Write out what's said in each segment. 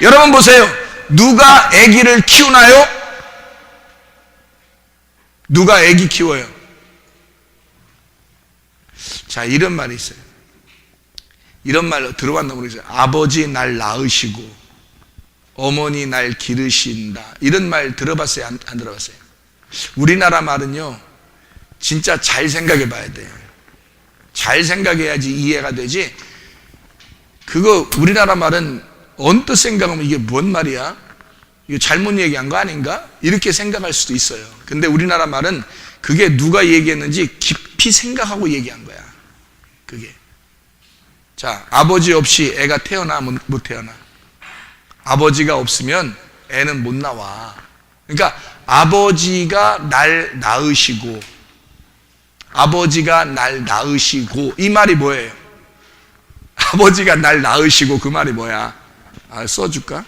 여러분 보세요. 누가 아기를 키우나요? 누가 아기 키워요? 자, 이런 말이 있어요. 이런 말 들어봤나 모르겠어요. 아버지 날 낳으시고 어머니 날 기르신다. 이런 말 들어봤어요? 안, 안 들어봤어요? 우리나라 말은요, 진짜 잘 생각해 봐야 돼요. 잘 생각해야지 이해가 되지. 그거 우리나라 말은 언뜻 생각하면 이게 뭔 말이야? 이거 잘못 얘기한 거 아닌가? 이렇게 생각할 수도 있어요. 근데 우리나라 말은 그게 누가 얘기했는지 깊이 생각하고 얘기한 거야. 그게. 자, 아버지 없이 애가 태어나, 못, 못 태어나. 아버지가 없으면 애는 못 나와. 그러니까 아버지가 날 낳으시고, 아버지가 날 낳으시고, 이 말이 뭐예요? 아버지가 날 낳으시고, 그 말이 뭐야? 아, 써줄까?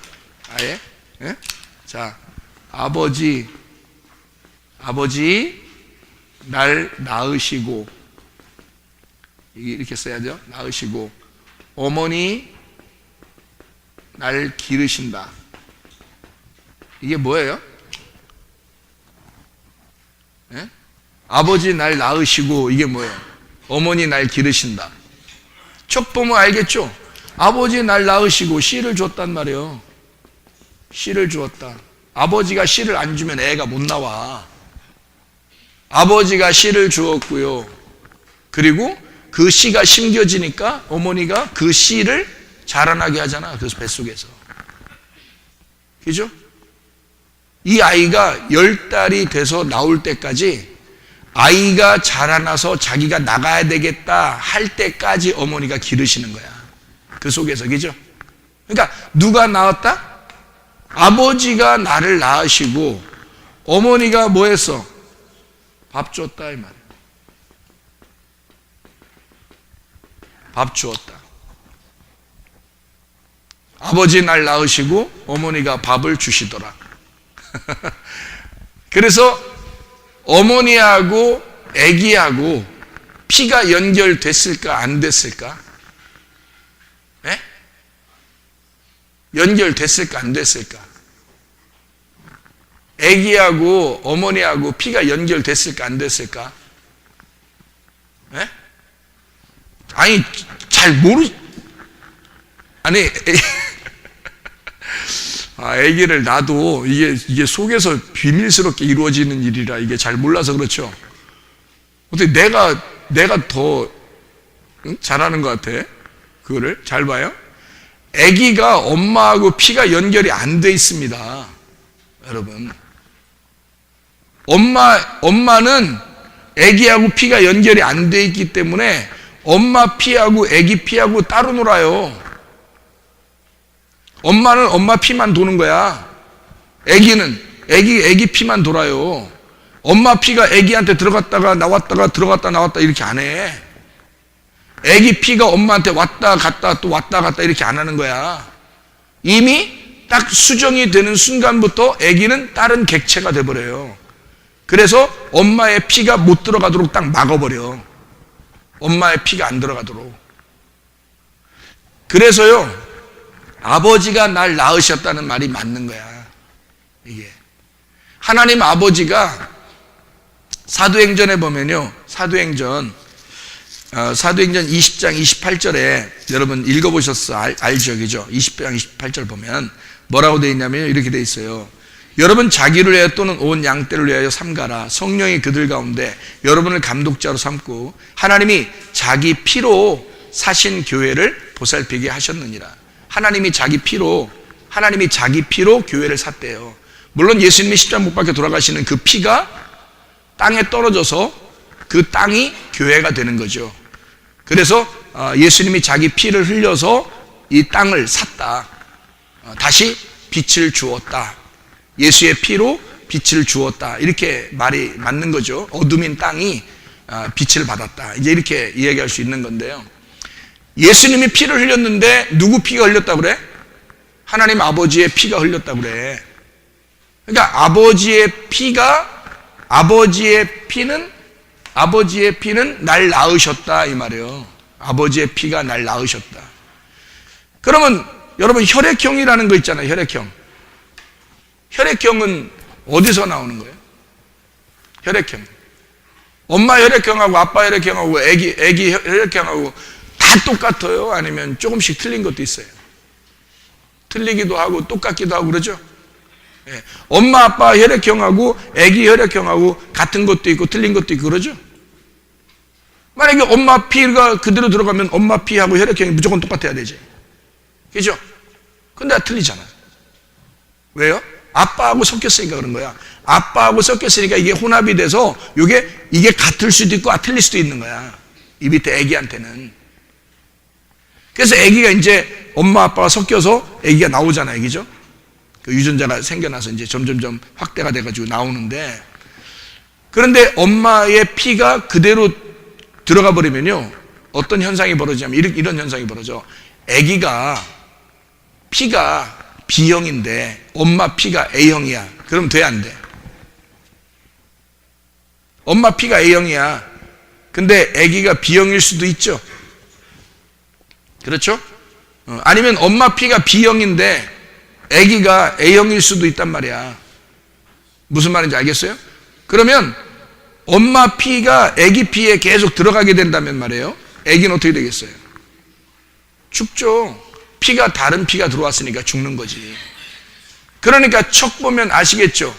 아예? 예? 자, 아버지, 아버지, 날 낳으시고, 이렇게 써야죠. 낳으시고, 어머니, 날 기르신다. 이게 뭐예요? 예? 아버지 날 낳으시고, 이게 뭐예요? 어머니 날 기르신다. 척 보면 알겠죠? 아버지 날 낳으시고 씨를 줬단 말이에요. 씨를 주었다. 아버지가 씨를 안 주면 애가 못 나와. 아버지가 씨를 주었고요. 그리고 그 씨가 심겨지니까 어머니가 그 씨를 자라나게 하잖아. 그 뱃속에서. 그죠? 이 아이가 열 달이 돼서 나올 때까지 아이가 자라나서 자기가 나가야 되겠다 할 때까지 어머니가 기르시는 거야. 그 속에서, 그죠? 그러니까 누가 낳았다? 아버지가 나를 낳으시고 어머니가 뭐 했어? 밥 줬다 이 말이야. 밥 주었다. 아버지 날 낳으시고 어머니가 밥을 주시더라. 그래서 어머니하고 아기하고 피가 연결됐을까 안 됐을까? 연결됐을까 안 됐을까? 아기하고 어머니하고 피가 연결됐을까 안 됐을까? 예? 아니 잘 모르 아니 아, 아기를 낳아도 이게 이게 속에서 비밀스럽게 이루어지는 일이라 이게 잘 몰라서 그렇죠. 어떻게 내가 내가 더 응? 잘하는 것 같아? 그거를 잘 봐요. 아기가 엄마하고 피가 연결이 안 돼 있습니다. 여러분. 엄마 엄마는 아기하고 피가 연결이 안 돼 있기 때문에 엄마 피하고 아기 피하고 따로 놀아요. 엄마는 엄마 피만 도는 거야. 아기는 아기 아기 피만 돌아요. 엄마 피가 아기한테 들어갔다가 나왔다가 들어갔다 나왔다 이렇게 안 해. 아기 피가 엄마한테 왔다 갔다 또 왔다 갔다 이렇게 안 하는 거야. 이미 딱 수정이 되는 순간부터 아기는 다른 객체가 돼 버려요. 그래서 엄마의 피가 못 들어가도록 딱 막아버려. 엄마의 피가 안 들어가도록. 그래서요, 아버지가 날 낳으셨다는 말이 맞는 거야. 이게. 하나님 아버지가 사도행전에 보면요, 사도행전, 어, 사도행전 20장 28절에 여러분 읽어보셨어. 알, 알죠? 그죠? 20장 28절 보면 뭐라고 되어 있냐면 이렇게 되어 있어요. 여러분 자기를 위하여 또는 온 양떼를 위하여 삼가라. 성령이 그들 가운데 여러분을 감독자로 삼고 하나님이 자기 피로 사신 교회를 보살피게 하셨느니라. 하나님이 자기 피로 하나님이 자기 피로 교회를 샀대요. 물론 예수님이 십자가 못 박혀 돌아가시는 그 피가 땅에 떨어져서 그 땅이 교회가 되는 거죠. 그래서 어, 예수님이 자기 피를 흘려서 이 땅을 샀다. 어, 다시 빛을 주었다. 예수의 피로 빛을 주었다. 이렇게 말이 맞는 거죠. 어둠인 땅이 어, 빛을 받았다. 이제 이렇게 이야기할 수 있는 건데요. 예수님이 피를 흘렸는데 누구 피가 흘렸다고 그래? 하나님 아버지의 피가 흘렸다고 그래. 그러니까 아버지의 피가 아버지의 피는 아버지의 피는 날 낳으셨다 이 말이에요. 아버지의 피가 날 낳으셨다. 그러면 여러분 혈액형이라는 거 있잖아요. 혈액형. 혈액형은 어디서 나오는 거예요? 혈액형. 엄마 혈액형하고 아빠 혈액형하고 애기 애기 혈액형하고 다 똑같아요? 아니면 조금씩 틀린 것도 있어요? 틀리기도 하고 똑같기도 하고 그러죠? 예. 엄마 아빠 혈액형하고 애기 혈액형하고 같은 것도 있고 틀린 것도 있고 그러죠? 만약에 엄마 피가 그대로 들어가면 엄마 피하고 혈액형이 무조건 똑같아야 되지. 그죠? 근데 틀리잖아. 왜요? 아빠하고 섞였으니까 그런 거야. 아빠하고 섞였으니까 이게 혼합이 돼서 이게 이게 같을 수도 있고 아 틀릴 수도 있는 거야. 이 밑에 아기한테는. 그래서 아기가 이제 엄마 아빠가 섞여서 아기가 나오잖아요, 아기죠? 그 유전자가 생겨나서 이제 점점점 확대가 돼가지고 나오는데 그런데 엄마의 피가 그대로 들어가 버리면요 어떤 현상이 벌어지냐면 이런, 현상이 벌어져. 아기가 피가 B형인데 엄마 피가 A형이야. 그럼 돼 안 돼? 엄마 피가 A형이야. 근데 아기가 B형일 수도 있죠. 그렇죠? 어, 아니면 엄마 피가 B형인데 아기가 A형일 수도 있단 말이야. 무슨 말인지 알겠어요? 그러면 엄마 피가 아기 피에 계속 들어가게 된다면 말이에요. 아기는 어떻게 되겠어요? 죽죠. 피가 다른 피가 들어왔으니까 죽는 거지. 그러니까 척 보면 아시겠죠?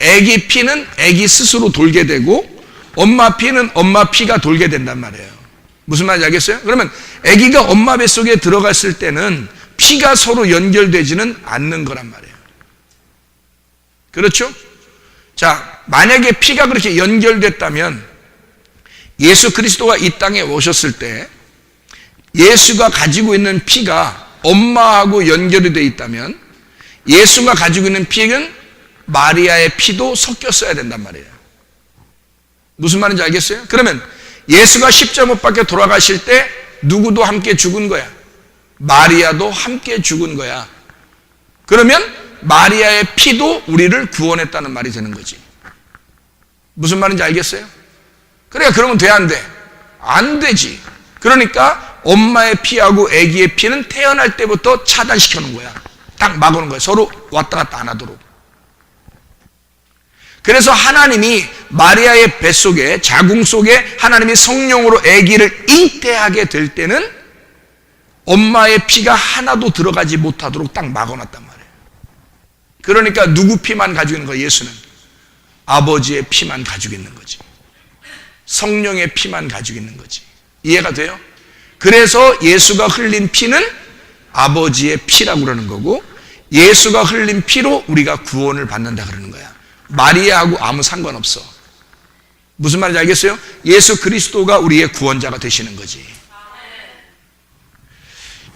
아기 피는 아기 스스로 돌게 되고 엄마 피는 엄마 피가 돌게 된단 말이에요. 무슨 말인지 알겠어요? 그러면 아기가 엄마 뱃속에 들어갔을 때는 피가 서로 연결되지는 않는 거란 말이에요. 그렇죠? 자, 만약에 피가 그렇게 연결됐다면 예수 그리스도가 이 땅에 오셨을 때 예수가 가지고 있는 피가 엄마하고 연결이 되어 있다면 예수가 가지고 있는 피는 마리아의 피도 섞였어야 된단 말이에요. 무슨 말인지 알겠어요? 그러면 예수가 십자가 못 박혀 돌아가실 때 누구도 함께 죽은 거야. 마리아도 함께 죽은 거야. 그러면 마리아의 피도 우리를 구원했다는 말이 되는 거지. 무슨 말인지 알겠어요? 그러니까 그러면 돼, 안 돼? 안 되지. 그러니까 엄마의 피하고 아기의 피는 태어날 때부터 차단시켜 놓은 거야. 딱 막아놓은 거야. 서로 왔다 갔다 안 하도록. 그래서 하나님이 마리아의 뱃속에 자궁 속에 하나님이 성령으로 아기를 잉태하게 될 때는 엄마의 피가 하나도 들어가지 못하도록 딱 막아놨단 말이에요. 그러니까 누구 피만 가지고 있는 거예요, 예수는? 아버지의 피만 가지고 있는 거지. 성령의 피만 가지고 있는 거지. 이해가 돼요? 그래서 예수가 흘린 피는 아버지의 피라고 그러는 거고 예수가 흘린 피로 우리가 구원을 받는다 그러는 거야. 마리아하고 아무 상관없어. 무슨 말인지 알겠어요? 예수 그리스도가 우리의 구원자가 되시는 거지.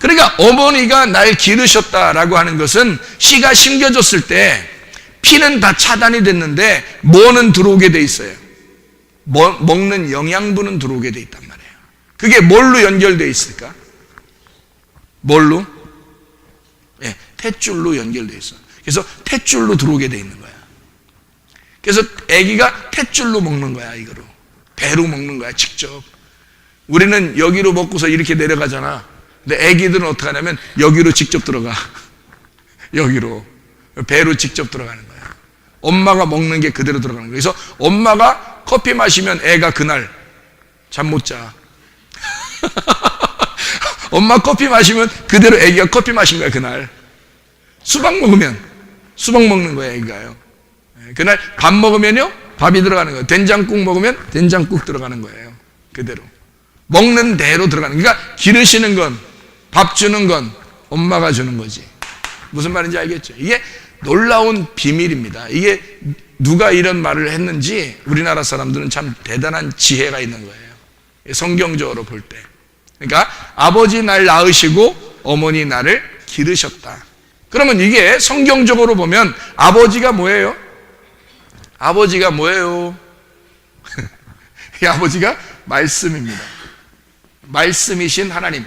그러니까 어머니가 날 기르셨다라고 하는 것은 씨가 심겨졌을 때 피는 다 차단이 됐는데 뭐는 들어오게 돼 있어요. 뭐, 먹는 영양분은 들어오게 돼 있단 말이에요. 그게 뭘로 연결돼 있을까? 뭘로? 예, 탯줄로 연결돼 있어. 그래서 탯줄로 들어오게 돼 있는 거야. 그래서 아기가 탯줄로 먹는 거야, 이거로. 배로 먹는 거야, 직접. 우리는 여기로 먹고서 이렇게 내려가잖아. 근데 아기들은 어떻게 하냐면 여기로 직접 들어가. 여기로. 배로 직접 들어가는 거야. 엄마가 먹는 게 그대로 들어가는 거야. 그래서 엄마가 커피 마시면 애가 그날 잠 못 자. 엄마 커피 마시면 그대로 애기가 커피 마신 거야, 그날. 수박 먹으면 수박 먹는 거야, 애기가요. 예, 그날 밥 먹으면요, 밥이 들어가는 거예요. 된장국 먹으면 된장국 들어가는 거예요. 그대로. 먹는 대로 들어가는 거예요. 그러니까 기르시는 건, 밥 주는 건 엄마가 주는 거지. 무슨 말인지 알겠죠? 이게 놀라운 비밀입니다. 이게 누가 이런 말을 했는지 우리나라 사람들은 참 대단한 지혜가 있는 거예요. 성경적으로 볼 때. 그러니까 아버지 날 낳으시고 어머니 나를 기르셨다. 그러면 이게 성경적으로 보면 아버지가 뭐예요? 아버지가 뭐예요? 이 아버지가 말씀입니다. 말씀이신 하나님.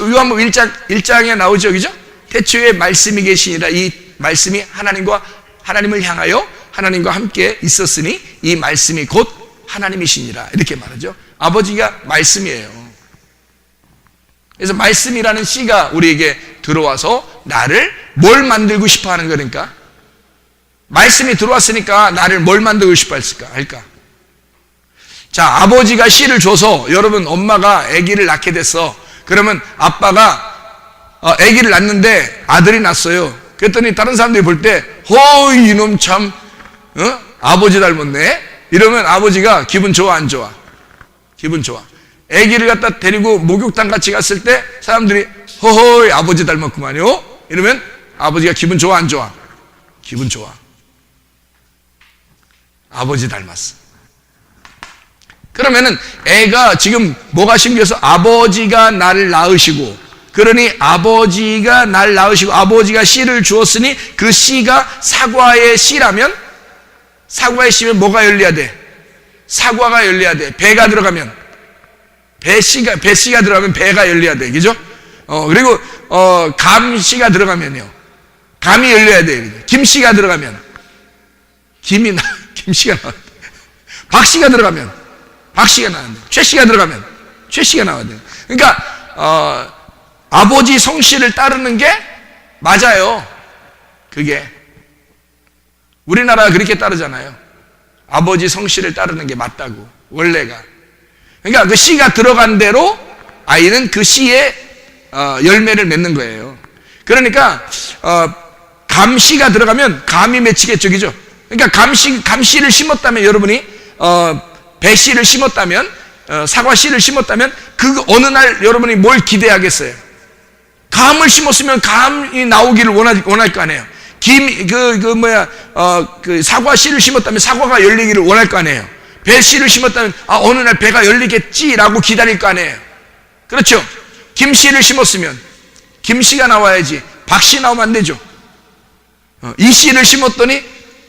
요한복음 1장, 1장에 나오죠. 그죠? 태초에 말씀이 계시니라 이 말씀이 하나님과 하나님을 향하여 하나님과 함께 있었으니 이 말씀이 곧 하나님이시니라. 이렇게 말하죠. 아버지가 말씀이에요. 그래서 말씀이라는 씨가 우리에게 들어와서 나를 뭘 만들고 싶어 하는 거니까? 말씀이 들어왔으니까 나를 뭘 만들고 싶어 했을까? 할까? 자, 아버지가 씨를 줘서 여러분 엄마가 아기를 낳게 됐어. 그러면 아빠가 어, 아기를 낳는데 아들이 낳았어요. 그랬더니 다른 사람들이 볼 때, 허, 이놈 참, 어? 아버지 닮았네? 이러면 아버지가 기분 좋아, 안 좋아? 기분 좋아. 아기를 갖다 데리고 목욕탕 같이 갔을 때 사람들이, 허허, 아버지 닮았구만요? 이러면 아버지가 기분 좋아, 안 좋아? 기분 좋아. 아버지 닮았어. 그러면은 애가 지금 뭐가 신기해서 아버지가 나를 낳으시고 그러니 아버지가 날 낳으시고 아버지가 씨를 주었으니 그 씨가 사과의 씨라면 사과의 씨면 뭐가 열려야 돼? 사과가 열려야 돼. 배가 들어가면 배 씨가 배 씨가 들어가면 배가 열려야 돼. 그죠? 어 그리고 어 감 씨가 들어가면요. 감이 열려야 돼. 김 씨가 들어가면 김이 나 김 씨가 나와. 박씨가 들어가면 박씨가 나왔는데 최씨가 들어가면 최씨가 나와야 돼. 그러니까 어 아버지 성씨를 따르는 게 맞아요. 그게 우리나라가 그렇게 따르잖아요. 아버지 성씨를 따르는 게 맞다고 원래가. 그러니까 그 씨가 들어간 대로 아이는 그 씨의 어, 열매를 맺는 거예요. 그러니까 어, 감씨가 들어가면 감이 맺히겠죠, 그죠? 그러니까 감씨 감씨를 심었다면 여러분이 어, 배씨를 심었다면 어, 사과 씨를 심었다면 그 어느 날 여러분이 뭘 기대하겠어요? 감을 심었으면 감이 나오기를 원할, 원할 거 아니에요. 김, 그, 그, 뭐야, 어, 그 사과 씨를 심었다면 사과가 열리기를 원할 거 아니에요. 배 씨를 심었다면, 아, 어느 날 배가 열리겠지라고 기다릴 거 아니에요. 그렇죠? 김 씨를 심었으면, 김 씨가 나와야지. 박 씨 나오면 안 되죠. 어, 이 씨를 심었더니,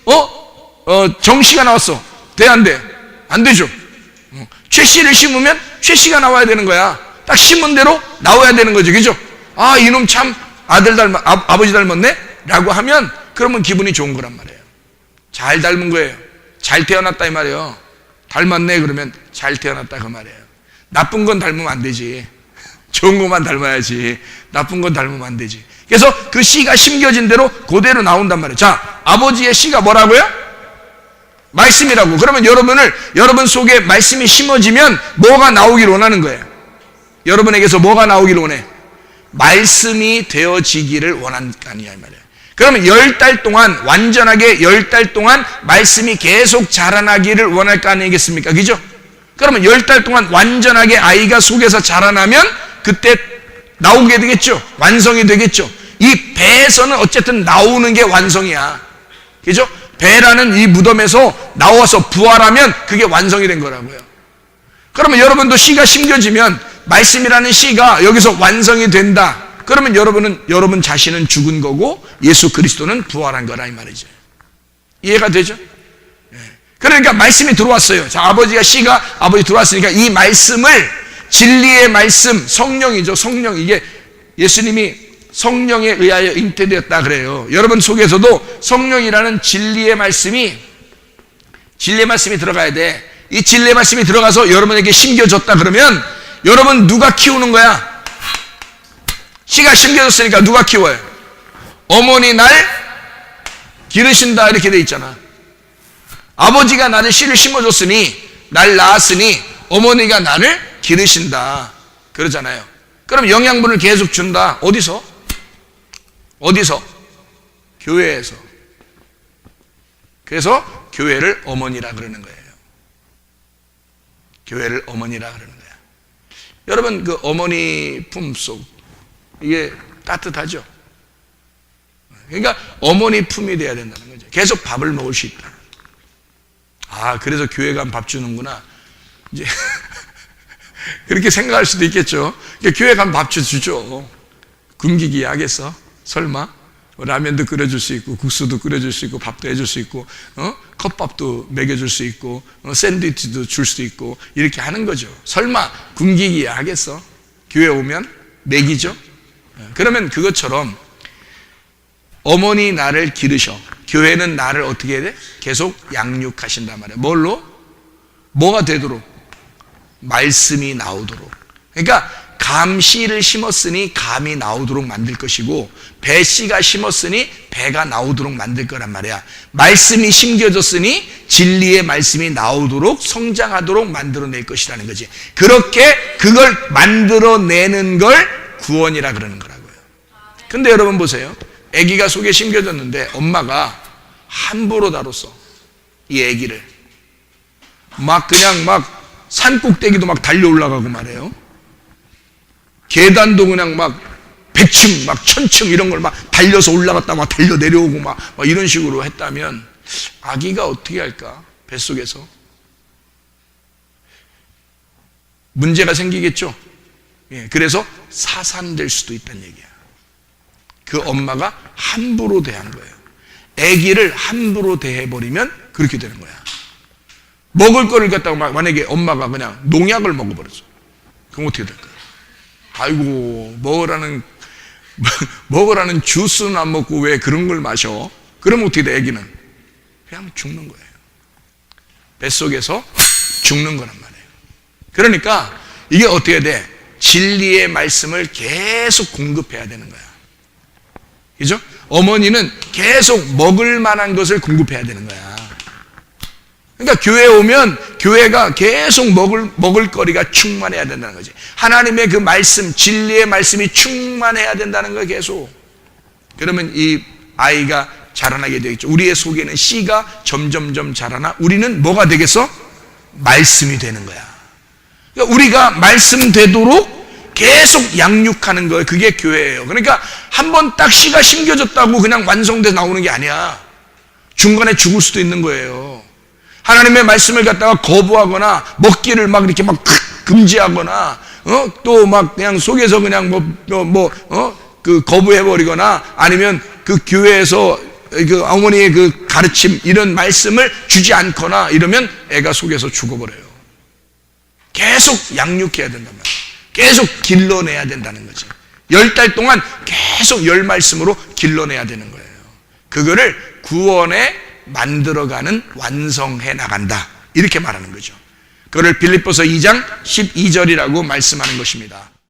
어? 어, 정 씨가 나왔어. 돼, 안 돼? 안 되죠. 어, 최 씨를 심으면 최 씨가 나와야 되는 거야. 딱 심은 대로 나와야 되는 거죠. 그죠? 아, 이놈 참 아들 닮아, 아, 버지 닮았네? 라고 하면 그러면 기분이 좋은 거란 말이에요. 잘 닮은 거예요. 잘 태어났다 이 말이에요. 닮았네 그러면 잘 태어났다 그 말이에요. 나쁜 건 닮으면 안 되지. 좋은 것만 닮아야지. 나쁜 건 닮으면 안 되지. 그래서 그 씨가 심겨진 대로 그대로 나온단 말이에요. 자, 아버지의 씨가 뭐라고요? 말씀이라고. 그러면 여러분을, 여러분 속에 말씀이 심어지면 뭐가 나오기를 원하는 거예요. 여러분에게서 뭐가 나오기를 원해? 말씀이 되어지기를 원한다니야 이 말이에요. 그러면 열 달 동안 완전하게 열 달 동안 말씀이 계속 자라나기를 원할 거 아니겠습니까? 그죠? 그러면 열 달 동안 완전하게 아이가 속에서 자라나면 그때 나오게 되겠죠. 완성이 되겠죠. 이 배에서는 어쨌든 나오는 게 완성이야. 그죠? 배라는 이 무덤에서 나와서 부활하면 그게 완성이 된 거라고요. 그러면 여러분도 씨가 심겨지면 말씀이라는 씨가 여기서 완성이 된다. 그러면 여러분은 여러분 자신은 죽은 거고 예수 그리스도는 부활한 거라 이 말이죠. 이해가 되죠? 예. 그러니까 말씀이 들어왔어요. 자, 아버지가 씨가 아버지 들어왔으니까 이 말씀을 진리의 말씀, 성령이죠. 성령 이게 예수님이 성령에 의하여 잉태되었다 그래요. 여러분 속에서도 성령이라는 진리의 말씀이 진리의 말씀이 들어가야 돼. 이 진리의 말씀이 들어가서 여러분에게 심겨졌다 그러면 여러분 누가 키우는 거야? 씨가 심겨졌으니까 누가 키워요? 어머니 날 기르신다 이렇게 돼 있잖아. 아버지가 나를 씨를 심어줬으니 날 낳았으니 어머니가 나를 기르신다 그러잖아요. 그럼 영양분을 계속 준다. 어디서? 어디서? 교회에서. 그래서 교회를 어머니라 그러는 거예요. 교회를 어머니라 그러는 거예요. 여러분 그 어머니 품속 이게 따뜻하죠. 그러니까 어머니 품이 돼야 된다는 거죠. 계속 밥을 먹을 수 있다. 아 그래서 교회 가면 밥 주는구나. 이제 그렇게 생각할 수도 있겠죠. 그러니까 교회 가면 밥 주죠. 굶기기 하겠어? 설마? 라면도 끓여줄 수 있고 국수도 끓여줄 수 있고 밥도 해줄 수 있고 어? 컵밥도 먹여줄 수 있고 어? 샌드위치도 줄 수 있고 이렇게 하는 거죠. 설마 굶기기 하겠어? 교회 오면 먹이죠. 어, 그러면 그것처럼 어머니 나를 기르셔. 교회는 나를 어떻게 해야 돼? 계속 양육하신단 말이에요. 뭘로? 뭐가 되도록? 말씀이 나오도록. 그러니까 감씨를 심었으니 감이 나오도록 만들 것이고 배씨가 심었으니 배가 나오도록 만들 거란 말이야. 말씀이 심겨졌으니 진리의 말씀이 나오도록 성장하도록 만들어낼 것이라는 거지. 그렇게 그걸 만들어내는 걸 구원이라 그러는 거라고요. 근데 여러분 보세요. 아기가 속에 심겨졌는데 엄마가 함부로 다뤘어. 이 아기를. 막 그냥 막 산꼭대기도 막 달려 올라가고 말해요. 계단도 그냥 막 100층, 막 1000층 이런 걸 막 달려서 올라갔다 막 달려 내려오고 막, 막 이런 식으로 했다면 아기가 어떻게 할까? 뱃속에서. 문제가 생기겠죠? 예, 그래서 사산될 수도 있다는 얘기야. 그 엄마가 함부로 대한 거예요. 아기를 함부로 대해버리면 그렇게 되는 거야. 먹을 거를 갖다가 막 만약에 엄마가 그냥 농약을 먹어버렸어. 그럼 어떻게 될까요? 아이고, 먹으라는, 먹으라는 주스는 안 먹고 왜 그런 걸 마셔? 그러면 어떻게 돼, 애기는? 그냥 죽는 거예요. 뱃속에서 죽는 거란 말이에요. 그러니까 이게 어떻게 돼? 진리의 말씀을 계속 공급해야 되는 거야. 그죠? 어머니는 계속 먹을 만한 것을 공급해야 되는 거야. 그러니까 교회 오면 교회가 계속 먹을, 먹을 거리가 충만해야 된다는 거지. 하나님의 그 말씀, 진리의 말씀이 충만해야 된다는 거야, 계속. 그러면 이 아이가 자라나게 되겠죠. 우리의 속에는 씨가 점점점 자라나 우리는 뭐가 되겠어? 말씀이 되는 거야. 그러니까 우리가 말씀 되도록 계속 양육하는 거예요. 그게 교회예요. 그러니까 한 번 딱 씨가 심겨졌다고 그냥 완성돼 나오는 게 아니야. 중간에 죽을 수도 있는 거예요. 하나님의 말씀을 갖다가 거부하거나 먹기를 막 이렇게 막 금지하거나 어? 또 막 그냥 속에서 그냥 뭐 뭐 어? 그 거부해 버리거나 아니면 그 교회에서 그 어머니의 그 가르침 이런 말씀을 주지 않거나 이러면 애가 속에서 죽어버려요. 계속 양육해야 된단 말이에요. 계속 길러내야 된다는 거지. 열달 동안 계속 열 말씀으로 길러내야 되는 거예요. 그거를 구원에 만들어가는 완성해 나간다. 이렇게 말하는 거죠. 그거를 빌립보서 2장 12절이라고 말씀하는 것입니다.